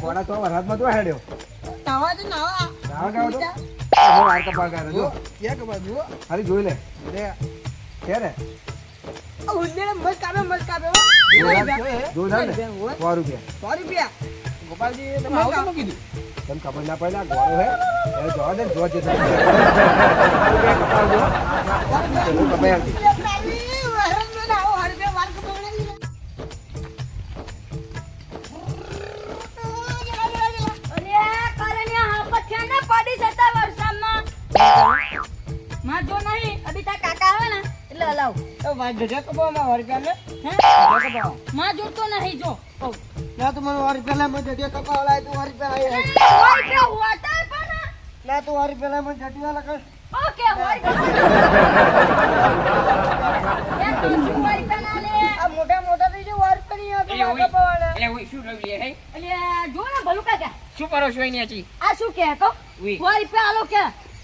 ઘોડા તો વરસાદમાં તો હેડ્યો નાવા તો નાવા નાવા ગાવ તો આ વાર કપા કરે જો ક્યાં કબા જુઓ ખાલી જોઈ લે. લે કે રે? આ ઉંદેડે મસ્ત કાપે મસ્ત કાપે હો. ને? સો રૂપિયા. સો રૂપિયા. ગોપાલજી તમે આવો કેમ કીધું? તને ખબર ના પડે આ હે? એ જોવા દે જો જે તમે એટલે તો ભાઈ ગઢે કપાવવામાં વાર વર લે. હે? ગઢે. માં જોતો નહીં જો. ના તું મને વર રૂપિયા લે, મને ગઢે કપાવા લાય, તું વર રૂપિયા આય વર કે હોતા પણ ના તું વર રૂપિયા મને ગઢે વાલા કર. ઓકે વર કે એ તો શું હોય કે ના લે? આ મોટા મોટા થઈ વાર વાર. ઓય શું રવિ હે? એટલે જો ને ભલુકા કે શું કરો છો એની હજી આ શું કે કહો? ઉઈ. હોય આલો કે?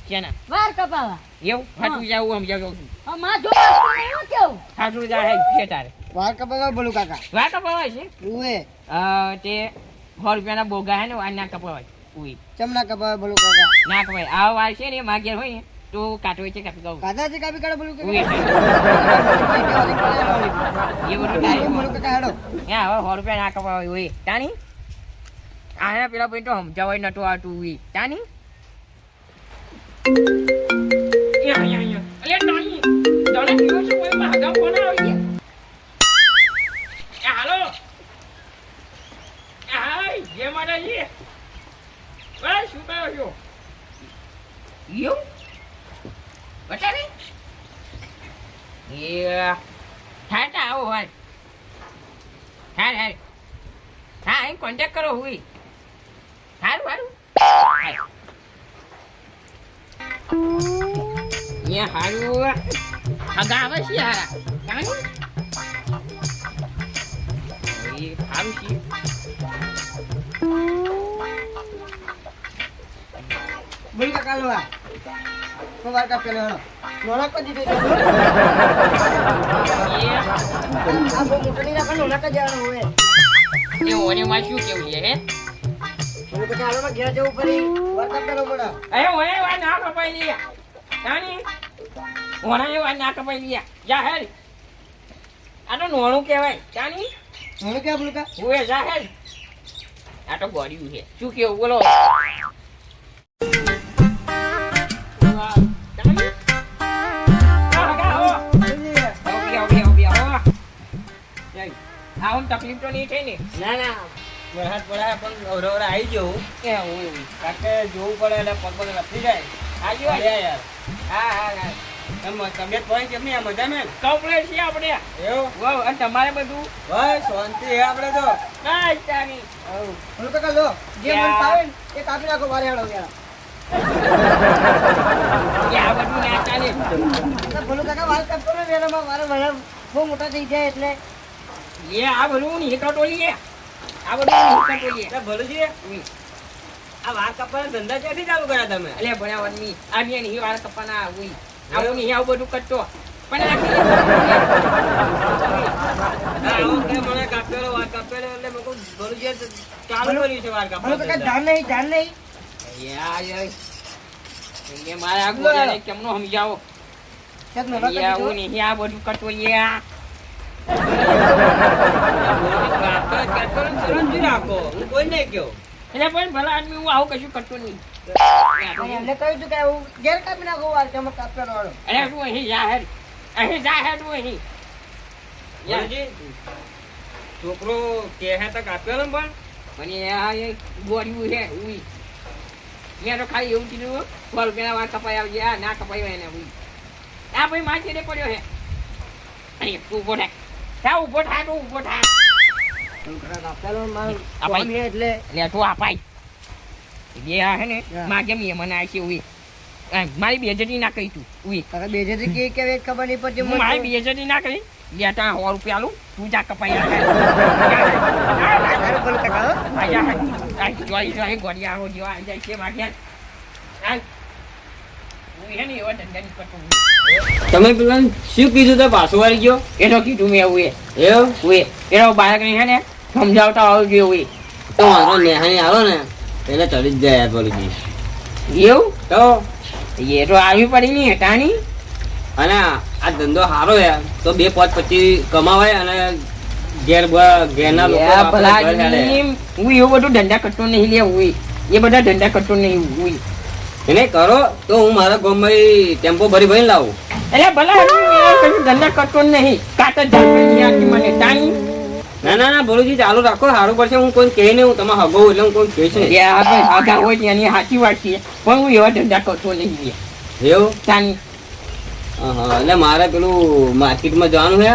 કેના? વાર કપાવા. એવું? ફાટું જાવું આમ જાવ આ માં જો હું કેવું ફાટું જા હે છે તારે. વાર કપાવા બોલું કાકા. વાર કપાવા છે? ઉવે. અ, તે સો રૂપિયાના બોગા હે ને આ ના કપાવાય. ઉઈ. ચમના કપાવા બોલું કાકા? ના કપાય. આ વાર છે ને માગેર હોય ને તો કાટવે છે કાપી કહું કાદા છે કાપી કાઢો બોલું. કાકા? એ બધું તારી બોલું કાકા હેડો. હા હવે સો રૂપિયા ના કપાવાય ઉઈ. તાની? આના પેલા ભાઈ તો સમજાવાય નતો આવતું ઉઈ. તાની? એ અહીંયા, અહીંયા. અલે નાની, તને કીધું છે કોઈ માં હગામ કોના આવી ગયા? એ હાલો. એ હાય, જય માતાજી. ઓય, શું કરો છો? યું? બટાને? એ, હા, તા આવો, હાલ. હાલ, હાલ. હા, અહીં contact કરો હુંય. હારું, હગા આવે છે હારા કાંઈ? એ હારું છે બોલું કાકા લો આ તો વાર કાપેલો હેડો નોના કો દીધો આ બહુ મોટો નહીં રાખે નોના કો જવાનું હોય એ ઓને માં શું કેવું છે હે બોલું કાકા ઘેર જવું પડી વાર કાપેલો મોડા અરે ઓને વા ના કપાઈ લીયા કાની ઓને વા ના કપાઈ લીયા જા આ તો નોણું કહેવાય કા આ ગોળ્યું છે શું કેવું બોલો. આવું તકલીફ તો નહીં થઈ ને ના ના વરસાદ પડે પણ અવરા આવી જવું કે હોય કારણ કે જોવું પડે એટલે પગ પગ લપસી જાય. આવી અલ્યા યાર. હા હા હા. એમ તબિયત પડે કેમ આ મજા ને કપડે છે આપણે. એવું? અને તમારે બધું? બસ શાંતિ હે આપણે તો. કાંઈ ચાની હું તો લો. જે મન ફાવે ને એ કાપી નાખો વારે હાડો યાર કે આ બધું ના ચાલે. બોલું કાકા વાર કાપતો ને વેલામાં બહુ મોટા થઈ જાય એટલે. એ આ બધું નહીં કટોલીએ આ બધું નહીં કટોલીએ આ વાર કપડાના ધંધા ક્યાંથી ચાલુ કર્યા તમે? અલે ભણ્યા વનમી આ બે નહીં વાળ કપાના હોય આવું નહીં આવું બધું કરતો પણ આ હા, આવું કે મને કાપેલો વાર કાપેલો એટલે મેં કહું ભલુજી ચાલુ કર્યું છે વાર બોલું કાકા કાપવા ધ્યાન નહીં ધ્યાન નહીં. યાર યાર એ મારા કેમનો સમજાવો. આવું નહીં આ બધું નહીં કહ્યું એટલે પણ ભલા આદમી હું આવું કશું કરતો નહીં. એમને કહ્યું હતું કે હું ઘેર કાપી નાખો વાર કે અમે વાળો. અરે તું અહીં જાહેર અહીં જાહેર તું અહીં. છોકરો કે હે તો કાપ્યો ને પણ. મને આ એ ગોળ્યું છે ઉઈ મેં તો ખાલી એવું કીધું ફળ પેલા વાર કપાઈ આવજે. આ ના કપાયો એને ઉઈ આ ભાઈ માછી ને પડ્યો છે. અહીં તું થાય થા ઊભો થા તું ઊભો થા. એટલે? તું અપાય બે આ હે ને હા. માં કેમ એ મને આ છે ઉઈ. આ મારી બેજતી ના કરી તું ઉઈ. કાકા બેજતી કે કે ખબર નહીં પડતી હું મારી બેજતી ના કરી? બેટા સો રૂપિયા લઉં તું જા કપાઈ સારું બોલો કાકા તમે પેલા શું કીધું તો? પાછું વાળી ગયો? એનો કીધું મેં એવું એ. એવું? એનો બાળકને છે ને સમજાવતા આવું જોઈએ તો વાંધો નેહાની આવો ને. એટલે ચડી જ જાય બોલી એવું? તો? એ તો આવી પડી ની હટાણી અને આ ધંધો સારો યાર તો બે પાંચ પછી કમાવાય અને ઘેર ઘેરના લોકો હું એવું બધું ધંધા કરતો નહીં લે હોય એ. બધા ધંધા કરતો નહીં ઉઈ એને કરો તો હું મારા ગામમાં ટેમ્પો ભરી ભરીને લાવું. એટલે ભલા કશું ધંધા કરતો નહીં. કાતો જ નહીં મને તાણી ના ના ના ભોલુજી ચાલુ રાખો સારું પડશે. હું કોઈ કહે નહીં હું તમે હગો એટલે હું કોઈ કહીશ નહીં. આગા હોય એની સાચી વાત છે. પણ હું એવા ધંધા કરતો નહીં એવું? તાણી એટલે મારે પેલું માર્કેટમાં જવાનું છે.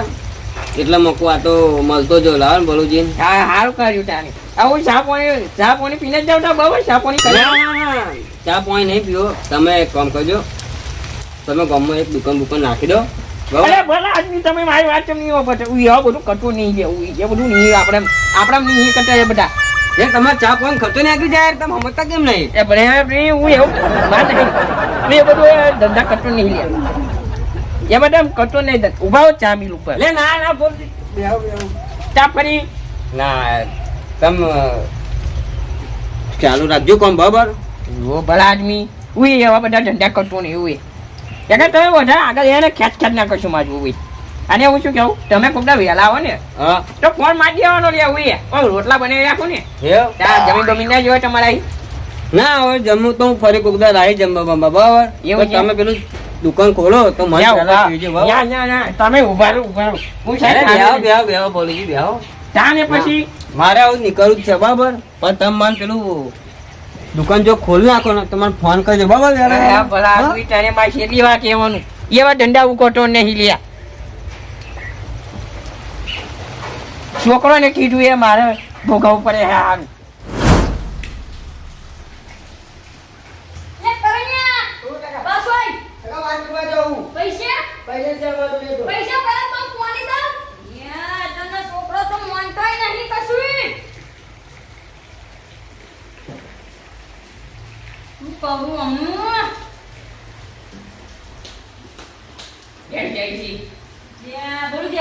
એટલે મકું આ તો મળતો જો લાવ ભોલુજી હા સારું કર્યું તાણી આવું ચા પાણી ચા પાણી પીને જ જાવ તા ચા પાણી કરી ચા પાણી નહીં પીવો તમે એક કામ કરજો. તમે ગામમાં એક દુકાન બુકાન નાખી દો. અરે ભલા આદમી તમે મારી વાત કેમ નહીં હોપત હું એવા બધું કરતું નહીં છે ઉઈ બધું નહીં આપણે આપણા નહીં એ બધા. એ તમારે ચા પાણી ખર્ચો નાખી જાય યાર, તમે સમજતા કેમ નહીં? એ હું એવું વાત નહીં. એ બધું ધંધા કરતો નહીં લે એ બધા એમ નહીં ઊભા ચા મિલ ઉપર. લે ના ના બેહો ચા ફરી. ના તમે ચાલુ રાખજો કોમ બરાબર? ઓ ભલા આદમી. ઉઈ એવા બધા ધંધા કરતો નહીં ઉઈ કે તમે વધારે આગળ એને ખેંચ ખેંચ ના કરશું મારું ઉઈ. અને હું શું કહું? તમે કોકડા વહેલા આવો ને. તો ફોન મારી દેવાનો લે ઉઈ. ઓ રોટલા બનાવી રાખું ને. જમીન બમીન ના જોવે તમારા ના હવે જમવું તો હું ફરી કોકડા રાહી જમવા બરાબર? એવું તમે પેલું દુકાન ખોલો તો મને. તમે ઊભા રહો ઊભા રહો. હું સાહેબ બેહો બેહો બેહો બોલીજી બેહો. તાને ને પછી મારે આવું નીકળવું જ છે બરાબર પણ તમે મને પેલું દુકાન જો ખોલી નાખો ને તો મને ફોન કરજો બરાબર હા? તારે માં છેલ્લી વાર કહેવાનું એવા ડંડા ઉકોટો નહીં લ્યા છોકરોને કીધું એ મારે ભોગવવું પડે હારું કરવા જાઉં પૈસા પૈસા સેવા તો લેજો પૈસા પહેલા તો કોની દઉં યા તને છોકરો તો માનતોય નહીં કશું શું કહું અમ્મુ જય જયજી યા બોલું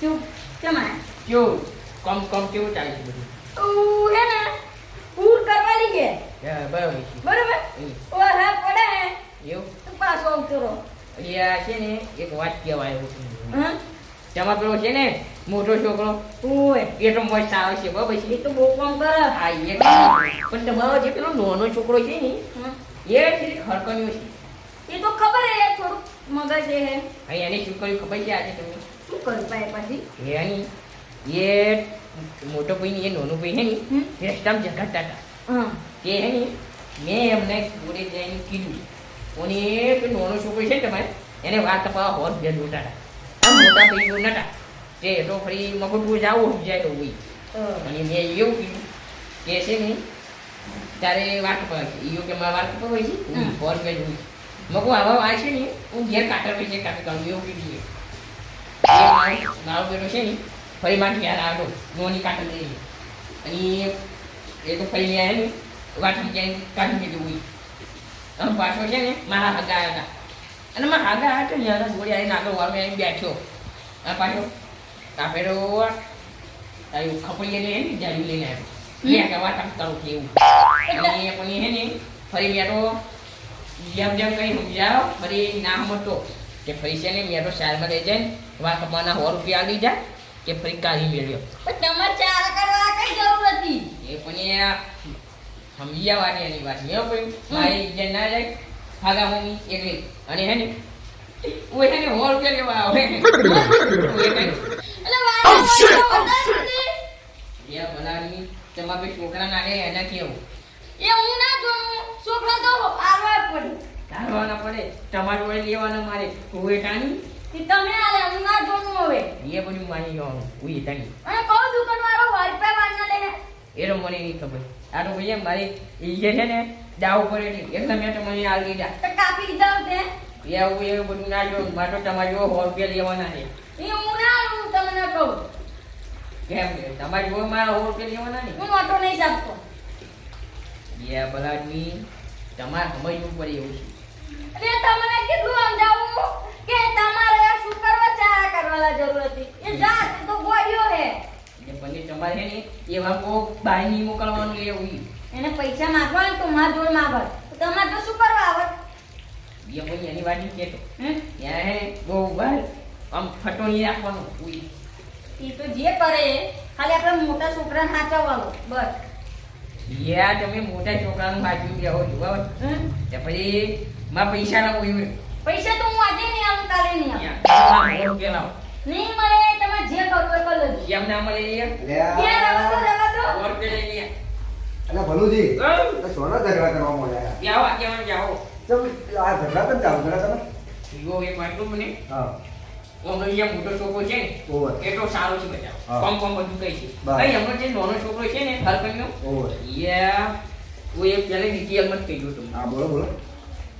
ચૂપ ચમાય કમ કમ કેવું ચાલે છે બધું? તું હે ને પૂર કરવાની કે બરાબર છે. બરોબર. ઓર હા પડે હે. એવું? તો પાછો રહો. છે ને એક વાત કહેવાય છે. હા પેલો છે ને મોટો છોકરો? ઓય. એ તો મોજ સારો છે બરાબર એ તો બહુ કામ કરે. હા એ પણ તમારો જે પેલો નાનો છોકરો છે ને. એ છે હરકણીઓ છે. એ તો ખબર હે થોડુંક મગજ એ હે. એને શું કર્યું ખબર છે આજે તમને? શું કર્યું પાય પછી? એની એ મોટો ભાઈ એ નાનો ભાઈ હે ને રેસ્ટામ ઝઘડતા હતા. કે હે ને મેં એમને જોડે જઈને કીધું અને એ નાનો છોકરો છે ને તમારે એને વાત બે જોતા હતા. આમ મોટા ભાઈ નતા તે તો ફરી મગજપુર જાવું સમજાય તો હોય. અને મેં એવું કીધું કે છે ને તારે વાત પર છે ઈયો કે મારે વાત પર હોય છે? હમ. ફોન પે જોઈ મગો આવા વાત છે ને હું ઘેર કાટર પૈસે કાપી કાઢું. એવું કીધું મારો બેટો છે ને ફરી મારી યાર આવ્યો. નોની કાટર લઈ. અને એ તો ફરી લે ને વાત સમજાય કાઢી દીધું હોય. આમ પાછો છે ને મારા હગા હતા. અને મારા હગા હતા ને યાર ગોળી આવીને આગળ આવીને બેઠો. આ પાછો કાપેલો આવ્યું ખપડીએ લઈને જારી લઈને આવ્યો લે કે વાત આમ કરું કે એવું અને એ પણ હે ને ફરી મેં તો જેમ જેમ કઈ સમજાવો ફરી ના સમજતો કે ફરી છે ને મેં તો શાળામાં લઈ જાય વાત કપાના સો રૂપિયા આવી જાય કે ફરી કાઢી મેળ્યો પણ તમારે ચાર કરવા કઈ જરૂર હતી એ પણ એ સમજી આવવાની એની વાત મેં પણ મારી ઇજ્જત ના જાય ફાગા મમ્મી એકલી અને હે ને હું હે ને સો રૂપિયા લેવા આવે એટલે વાત વધારે એ ભલાની તમારે બે છોકરા નાખે એના કેવું? એ હું ના જોઉં. છોકરા તો આરવા પડે. ધારવાના પડે? તમારે વડે લેવાના મારે. હું તમે આલે હું ના જોઉં હવે. એ બધું માની હું અને કહું દુકાન વાળો લે. મને નહીં ખબર. આ તો ભાઈ મારી ઈ છે ને દાવ પડેલી એટલે મેં તો મને આ લીધા તો કાપી લીધા. એવું એવું બધું ના જો મારે તો તમારે સો રૂપિયા લેવાના છે. એ હું ના હું તમને કહું. કેમ તમારી જો મારા સો રૂપિયા લેવાના ને હું નોટો નહીં તમારે સમજવું પડે એવું છે. એટલે તમને કેટલું સમજાવું? કે તમારે શું કરવા ચા કરવાના જરૂર હતી? એ જાત તો ગોળ્યો હે. પછી તમારે છે ને એવા કોઈ બહાર નહીં મોકલવાનું એવું એને પૈસા માંગવા તો માર જોડ માંગો તો તમારે તો શું કરવા આવત એ ભાઈ એની વાત કેતો. હે? હે બહુ બહાર આમ ફટો નહીં રાખવાનો ઉઈ એ તો જે કરે ખાલી આપણે મોટા છોકરાને સાચવવાનું બસ. યા તમે મોટા છોકરાનું હાજુ બેહો છો બરાબર તે પછી માં પૈસા ના કોઈ પૈસા તો હું આજે નહીં આવું કાલે નહીં આવું. રૂપિયા લાવો નહીં મળે તમે જે કરો એ કરો એમ ના મળે એટલે ભલુજી તો સોના ઝઘડા કરવા મળ્યા જાઓ આગેવાન જાઓ ચમ આ ઝઘડા કેમ ચાલુ કર્યા તમે? જો એ વાટલું મને. હા. ઓમ અહીંયા મોટો છોકરો છે ને ઓવર. એ સારો છે બધા કોમ કોમ બધું કઈ છે. ભાઈ અહીં જે નાનો છોકરો છે ને હરકતનો ઓવર. યા હું એ પહેલે ડિટેલમાં જ કહી દઉં તમને. હા બોલો બોલો.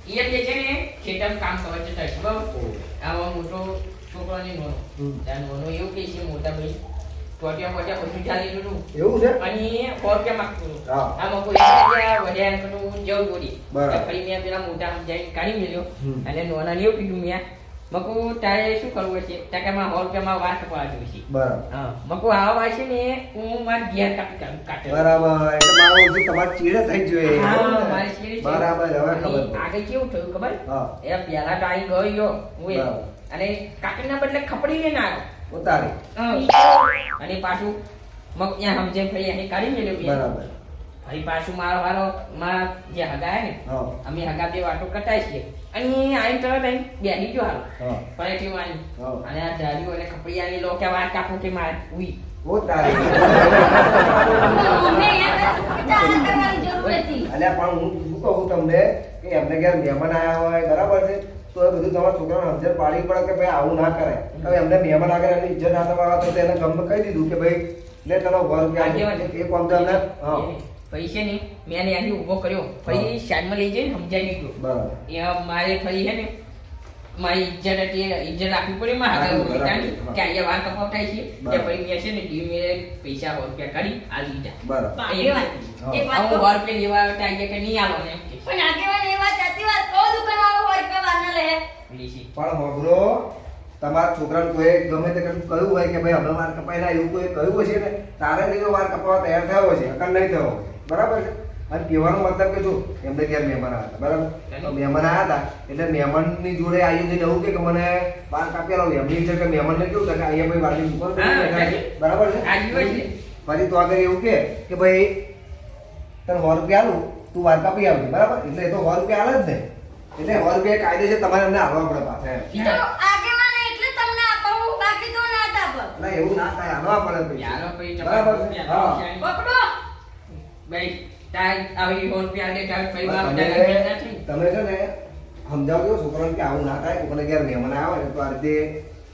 એ જે છે ને ખેતરમાં કામ કરવા જતા છે બરાબર? ઓવર. મોટો છોકરો ને નાનો. ત્યાં નાનો એવું કહે છે મોટા ભાઈ ટોટિયા મોટિયા બધું ચાલી લીધું એવું છે? અને ફોર કે માગતું. આમાં કોઈ એમ કીધું જવું જોડી બરાબર. એટલે મેં પેલા મોટા સમજાવીને કાઢી મેલ્યો. અને અને નાનાને એવું કીધું મેં મકુ તારે શું કરવું છે મારે સો રૂપિયામાં વાત પાડવી છે બરાબર. હા મકુ આ વાર છે ને હું માર ઘેર કાપી બરાબર. એટલે મારો ઓળખી તમારે ચીડે થઈ જોઈએ. હા, મારી ચીડે બરાબર હવે ખબર આગળ કેવું થયું ખબર? હા. એ પેલા તો આવી ગયો હું એ. અને કાકીના બદલે ખપડી લઈને આવ્યો. ઉતારી. અને પાછું મગ ત્યાં સમજે ફરી અહીં કાઢી મેલ્યો બરાબર. ફરી પાછું મારો વારો માં જે હગા હે ને અમે હગા બે વાટો કટાય છીએ. અને આઈ તરત આઈ બેસી ગયો હાલ. હા. પરેથી વાળી હા. અને આ ધારીઓ અને ખપડી આલી લો કે વાર કાપું કે મારે ઉઈ. બહુ કરવાની જરૂર હતી અલ્યા પણ હું શું કહું તમને કે એમને ઘેર મહેમાન આવ્યા હોય બરાબર છે? તો એ બધું તમારા છોકરાને સમજણ પાડવી પડે કે ભાઈ આવું ના કરે હવે એમને મહેમાન આગળ એમની ઇજ્જત ના થવા તો એને ગમે કહી દીધું કે ભાઈ લે તને વર્ગ આગેવાન. એ કોમ તો એમને હા. પૈસે ની મેં અહીંથી ઊભો કર્યો. ફરી સાઈડમાં લઈ જઈને સમજાઈ દીધું. બરાબર. એ મારે ફરી છે ને મારી ઇજ્જત હતી ઇજ્જત રાખવી પડે માં આગળ પડે, કે અહીંયા વાર કપાવતા છે. કે ફરી મેં છે ને ડીમે પૈસા રૂપિયા કાઢી આ લીધા. બરાબર. હું. વાર પે લેવા આવ્યો ત્યાં કે નહીં આવો ને પણ આગેવાન એ વાત સાચી વાત કહો દુકાનવાળો હોય કે વાર ના લે. પણ હોબળો તમારા છોકરાને કોઈ ગમે તે કશું કહ્યું હોય કે ભાઈ હવે વાર કપાઈ ના એવું કોઈ કહ્યું હશે ને? તારે જ વાર કપાવવા તૈયાર થયો હશે અકલ નહીં થયો બરાબર છે? અને કહેવાનો મતલબ કે જો એમને ઘેર મહેમાન આવ્યા હતા? બરાબર? તો મહેમાન આવ્યા હતા એટલે મહેમાનની જોડે આવી જઈને એવું કે કે મને બાર કાપી આલો? એમની છે કે મહેમાનને કેવું થાય કે અહીંયા ભાઈ વાલી દુકાન પર હા, બેઠા છે. સાચી. બરાબર છે. ફરી તો આગળ એવું કે કે ભાઈ તને સો રૂપિયા આલું? તું વાર કાપી આવજે બરાબર? એટલે એ તો સો રૂપિયા આલે જ ને. એટલે સો રૂપિયા કાયદે છે તમારે એમને આવવા પડે પાછા ના ના એવું ના થાય. આલવા પડે પૈસા. બરાબર હા. પકડો. ભાઈ તાર આવી વાર તમે છે ને સમજાવજો છોકરાને કે આવું ના થાય કોઈને ઘેર મહેમાન આવે ને તો આ રીતે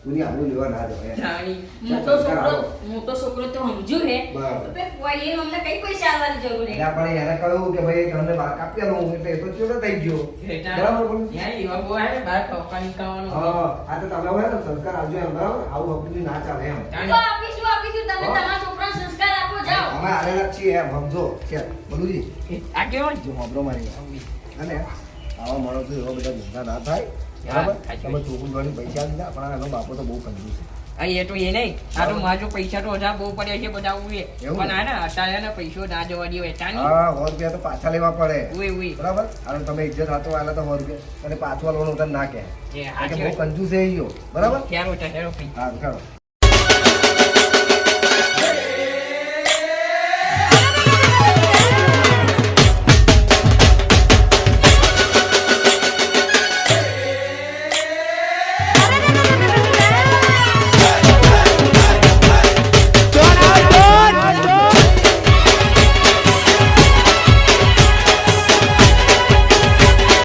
લેવા ના જાણી. મોટો છોકરો મોટો છોકરો તો સમજુ હે. બરાબર. તો કોઈ એ અમને કઈ પૈસા આવવાની જરૂર નહીં આપણે પણ એને કહ્યું કે ભાઈ તમને વાર કાપી આલું એટલે એ તો ચેડો થઈ ગયો. બરાબર બોલું? એવા હા આ તો તમે હોય ને સંસ્કાર આવજો એમ બરાબર? આવું આપણું ના ચાલે એમ. તો. આપીશું આપીશું તમે તમારા અમે આવેલા છીએ એમ સમજો છે બોલુજી. આ કેવું જો હોબળો મારી અને આવા માણસો એવા બધા ધંધા ના થાય. બરાબર? તમે છોકરું પૈસા દીધા પણ એનો બાપો તો બહુ કંજૂસ છે. એ તો એ નહીં. આ તો મારો પૈસા તો ઓછા બહુ પડ્યા છે બધા ઉએ પણ આ ને અત્યારે ને પૈસો ના જવા દે વેચાની હા સો રૂપિયા તો પાછા લેવા પડે. ઉઈ ઉઈ બરાબર? અને તમે ઇજ્જત હાથો આલા તો સો રૂપિયા. અને પાછો લોન ઉતર ના કે બહુ કંજૂસ છે ઈયો બરાબર? ક્યાં રોટા હેરો પી હા ચાલો